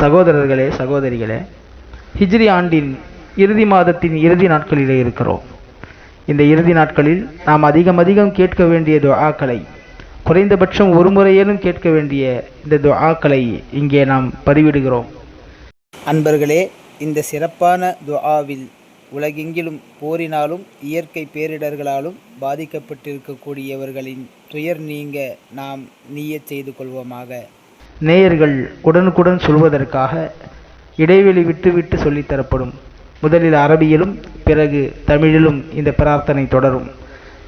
சகோதரர்களே சகோதரிகளே ஹிஜ்ரி ஆண்டின் இறுதி மாதத்தின் இறுதி நாட்களிலே இருக்கிறோம். இந்த இறுதி நாட்களில் நாம் அதிகம் அதிகம் கேட்க வேண்டிய துஆக்களை குறைந்தபட்சம் ஒரு முறையேனும் கேட்க வேண்டிய இந்த துஆக்களை இங்கே நாம் பதிவிடுகிறோம். அன்பர்களே இந்த சிறப்பான துஆவில் உலகெங்கிலும் போரினாலும் இயற்கை பேரிடர்களாலும் பாதிக்கப்பட்டிருக்கக்கூடியவர்களின் துயர் நீங்க நாம் நீயச் செய்து கொள்வோமாக. நேயர்கள் உடனுக்குடன் சொல்வதற்காக இடைவெளி விட்டு விட்டு சொல்லித்தரப்படும் முதலில் அரபியிலும் பிறகு தமிழிலும் இந்த பிரார்த்தனை தொடரும்.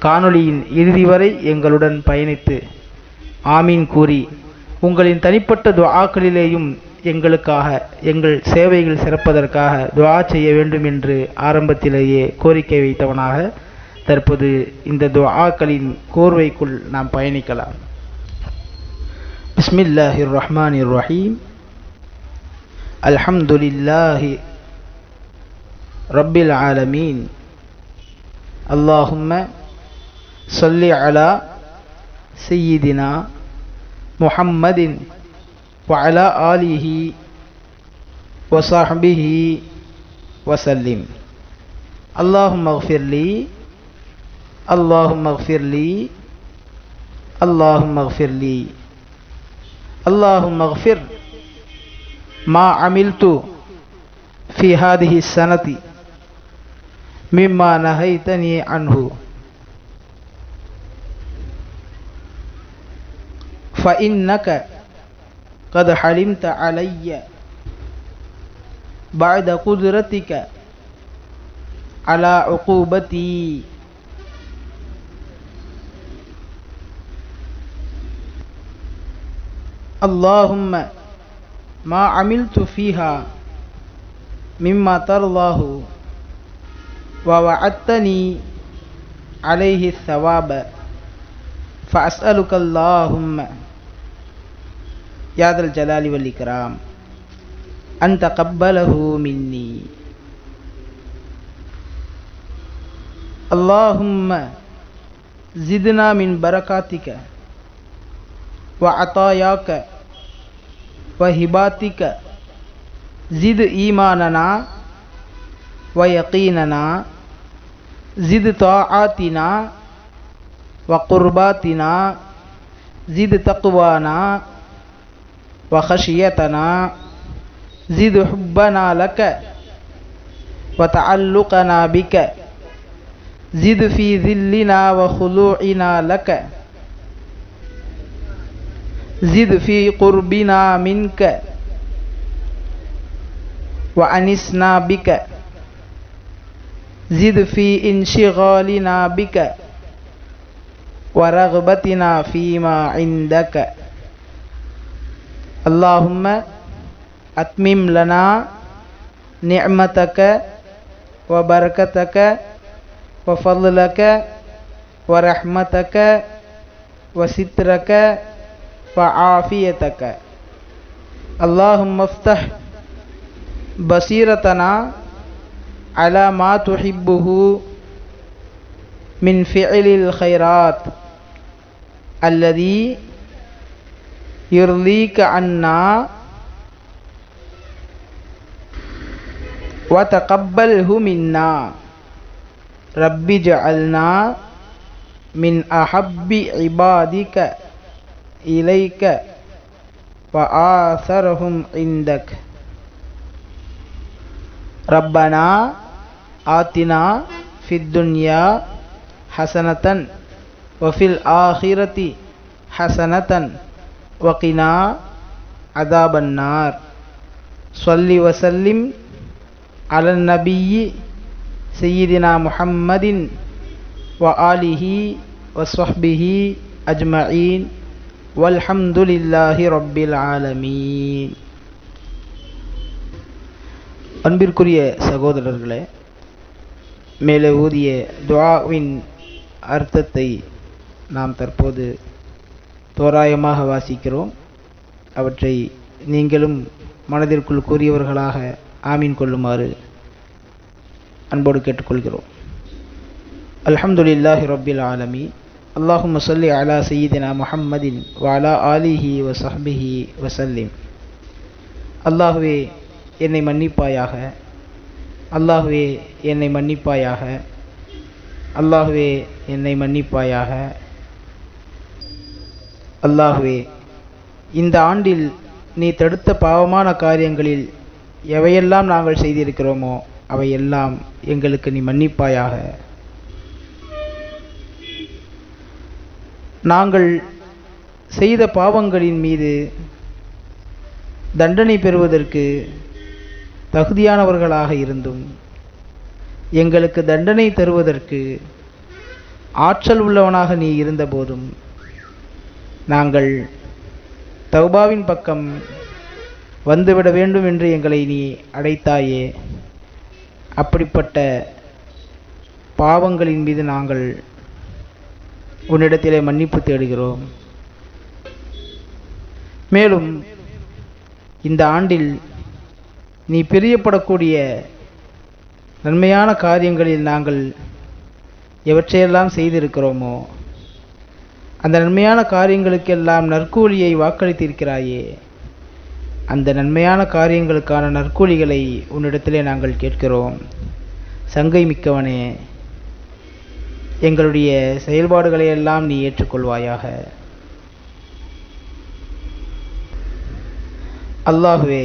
காணொளியின் இறுதி வரை எங்களுடன் பயணித்து ஆமீன் கூறி உங்களின் தனிப்பட்ட துவாக்களிலேயும் எங்களுக்காக எங்கள் சேவைகள் சிறப்பதற்காக துவா செய்ய வேண்டும் என்று ஆரம்பத்திலேயே கோரிக்கை வைத்தவனாக தற்போது இந்த துவாக்களின் கோர்வைக்குள் நாம் பயணிக்கலாம். بسم الله الرحمن الرحيم الحمد لله رب العالمين اللهم صل على سيدنا محمد وعلى آله وصحبه وسلم اللهم اغفر لي اللهم اغفر لي اللهم اغفر لي اللهم اغفر ما عملت في هذه السنة مما نهيتني عنه. فإنك قد حلمت علي بعد قدرتك على عقوبتي. اللهم ما عملت فيها مما ترضاه ووعدتني عليه الثواب. فأسألك اللهم يا ذا الجلال والإكرام أن تقبله مني. اللهم زدنا من بركاتك وعطاياك وهباتك زد إيماننا ويقيننا زد طاعاتنا وقرباتنا زد تقوانا وخشيتنا زد حبنا لك وتعلقنا بك زد في ذلنا وخضوعنا لك زد في قربنا منك وأنسنا بك. زد في انشغالنا بك ورغبتنا فيما عندك. اللهم أتمم لنا نعمتك وبركتك وفضلك ورحمتك وسترك وعافيتك اللهم افتح بصيرتنا على ما تحبه من فعل الخيرات الذي يرضيك عنا وتقبله منا. رب اجعلنا من أحب عبادك إليك وآثرهم عندك. ربنا آتنا في الدنيا حسنة وفي الآخرة حسنة وقنا عذاب النار. صل وسلم على النبي سيدنا محمد وآله وصحبه أجمعين. வல்ஹம்துலில்லாஹி ரொப்பில் ஆலமீன் அன்பிற்குரிய சகோதரர்களே மேலே ஊதிய துவாவின் அர்த்தத்தை நாம் தற்போது தோராயமாக வாசிக்கிறோம். அவற்றை நீங்களும் மனதிற்குள் கூறியவர்களாக ஆமீன் கொள்ளுமாறு அன்போடு கேட்டுக்கொள்கிறோம். அல்ஹம்துலில்லாஹி ரொப்பில் ஆலமி அல்லாஹும் சொல்லி அலா சயீதினா முஹம்மதின் வாலா ஆலிஹி வசஹபிஹி வசல்லிம் அல்லாஹுவே என்னை மன்னிப்பாயாக அல்லாஹுவே என்னை மன்னிப்பாயாக அல்லாஹுவே என்னை மன்னிப்பாயாக அல்லாஹுவே இந்த ஆண்டில் நீ தடுத்த பாவமான காரியங்களில் எவையெல்லாம் நாங்கள் செய்திருக்கிறோமோ அவையெல்லாம் எங்களுக்கு நீ மன்னிப்பாயாக நாங்கள் செய்த பாவங்களின் மீது தண்டனை பெறுவதற்கு தகுதியானவர்களாக இருந்தும் எங்களுக்கு தண்டனை தருவதற்கு ஆற்றல் உள்ளவனாக நீ இருந்தபோதும் நாங்கள் தௌபாவின் பக்கம் வந்துவிட வேண்டும் என்று எங்களை நீ அடைத்தாயே அப்படிப்பட்ட பாவங்களின் மீது நாங்கள் உன்னிடத்திலே மன்னிப்பு தேடுகிறோம். மேலும் இந்த ஆண்டில் நீ பிரியப்படக்கூடிய நன்மையான காரியங்களில் நாங்கள் எவற்றையெல்லாம் செய்திருக்கிறோமோ அந்த நன்மையான காரியங்களுக்கெல்லாம் நற்கூலியை வாக்களித்திருக்கிறாயே அந்த நன்மையான காரியங்களுக்கான நற்கூலிகளை உன்னிடத்திலே நாங்கள் கேட்கிறோம். சங்கை மிக்கவனே எங்களுடைய செயல்பாடுகளை எல்லாம் நீ ஏற்றுக்கொள்வாயாக. அல்லாஹுவே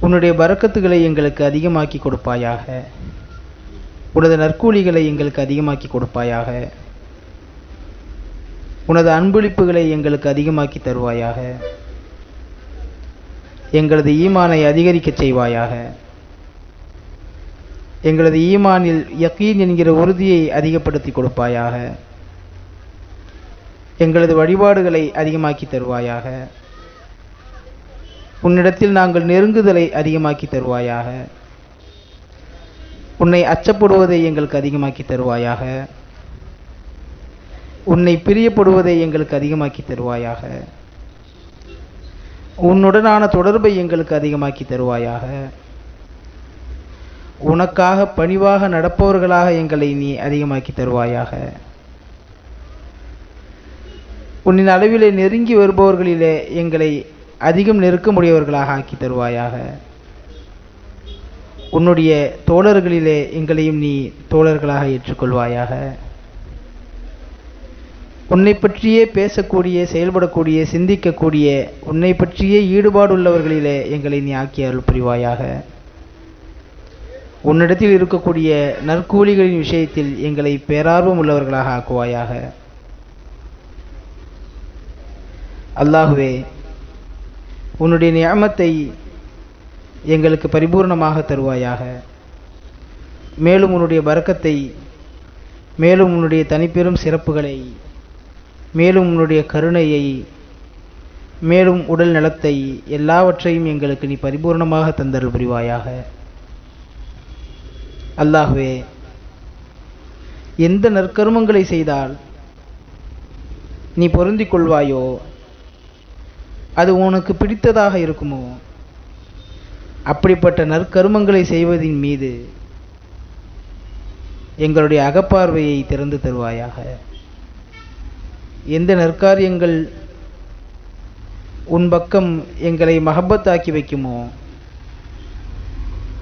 உன்னுடைய பறக்கத்துகளை எங்களுக்கு அதிகமாக்கி கொடுப்பாயாக. உனது நற்கூலிகளை எங்களுக்கு அதிகமாக்கி கொடுப்பாயாக. உனது அன்பளிப்புகளை எங்களுக்கு அதிகமாக்கி தருவாயாக. எங்களது ஈமானை அதிகரிக்கச் செய்வாயாக. எங்களது ஈமானில் யக்கீன் என்கிற உறுதியை அதிகப்படுத்தி கொடுப்பாயாக. எங்களது வழிபாடுகளை அதிகமாக்கி தருவாயாக. உன்னிடத்தில் நாங்கள் நெருங்குதலை அதிகமாக்கி தருவாயாக. உன்னை அச்சப்படுவதை எங்களுக்கு அதிகமாக்கி தருவாயாக. உன்னை பிரியப்படுவதை எங்களுக்கு அதிகமாக்கி தருவாயாக. உன்னுடனான தொடர்பை எங்களுக்கு அதிகமாக்கி தருவாயாக. உனக்காக பணிவாக நடப்பவர்களாக எங்களை நீ அதிகமாக்கி தருவாயாக. உன்னின் அளவிலே நெருங்கி வருபவர்களிலே எங்களை அதிகம் நெருக்கமுடையவர்களாக ஆக்கி தருவாயாக. உன்னுடைய தோழர்களிலே எங்களையும் நீ தோழர்களாக ஏற்றுக்கொள்வாயாக. உன்னை பற்றியே பேசக்கூடிய செயல்படக்கூடிய சிந்திக்கக்கூடிய உன்னை பற்றியே ஈடுபாடுள்ளவர்களிலே எங்களை நீ ஆக்கி அருள் புரிவாயாக. உன்னிடத்தில் இருக்கக்கூடிய நற்கூலிகளின் விஷயத்தில் எங்களை பேரார்வம் உள்ளவர்களாக ஆக்குவாயாக. அல்லாஹுவே உன்னுடைய நியமத்தை எங்களுக்கு பரிபூர்ணமாக தருவாயாக. மேலும் உன்னுடைய பரக்கத்தை மேலும் உன்னுடைய தனிப்பெரும் சிறப்புகளை மேலும் உன்னுடைய கருணையை மேலும் உடல் நலத்தை எல்லாவற்றையும் எங்களுக்கு நீ பரிபூர்ணமாக தந்தருள் புரிவாயாக. அல்லாஹுவே எந்த நற்கருமங்களை செய்தால் நீ பொருந்திக் கொள்வாயோ? அது உனக்கு பிடித்ததாக இருக்குமோ? அப்படிப்பட்ட நற்கருமங்களை செய்வதின் மீது எங்களுடைய அகப்பார்வையை திறந்து தருவாயாக. எந்த நற்காரியங்கள் உன் பக்கம் எங்களை மகப்பத்தாக்கி வைக்குமோ?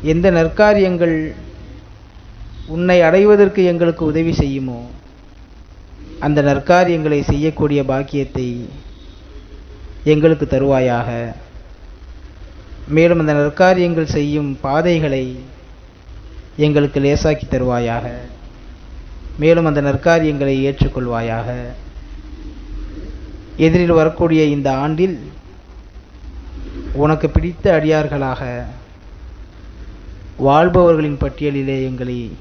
எந்த நற்காரியங்கள் உன்னை அடைவதற்கு எங்களுக்கு உதவி செய்யுமோ? அந்த நற்காரியங்களை செய்யக்கூடிய பாக்கியத்தை எங்களுக்கு தருவாயாக. மேலும் அந்த நற்காரியங்கள் செய்யும் பாதைகளை எங்களுக்கு லேசாக்கி தருவாயாக. மேலும் அந்த நற்காரியங்களை ஏற்றுக்கொள்வாயாக. எதிரில் வரக்கூடிய இந்த ஆண்டில் உனக்கு பிடித்த அடியார்களாக வாழ்பவர்களின் பட்டியலிலே எங்களை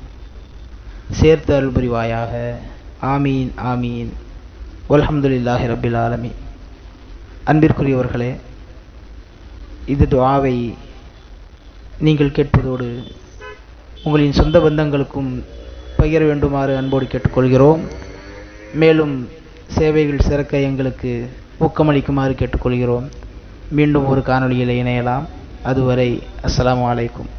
சேர்த்து அருள் புரிவாயாக ஆமீன் ஆமீன். அல்ஹம்துலில்லாஹி ரபில் ஆலமி அன்பிற்குரியவர்களே இது துவாவை நீங்கள் கேட்பதோடு உங்களின் சொந்த பந்தங்களுக்கும் பகிர வேண்டுமாறு அன்போடு கேட்டுக்கொள்கிறோம். மேலும் சேவைகள் சிறக்க எங்களுக்கு ஊக்கமளிக்குமாறு கேட்டுக்கொள்கிறோம். மீண்டும் ஒரு காணொளியில் இணையலாம். அதுவரை அஸ்லாம் அலைக்கும்.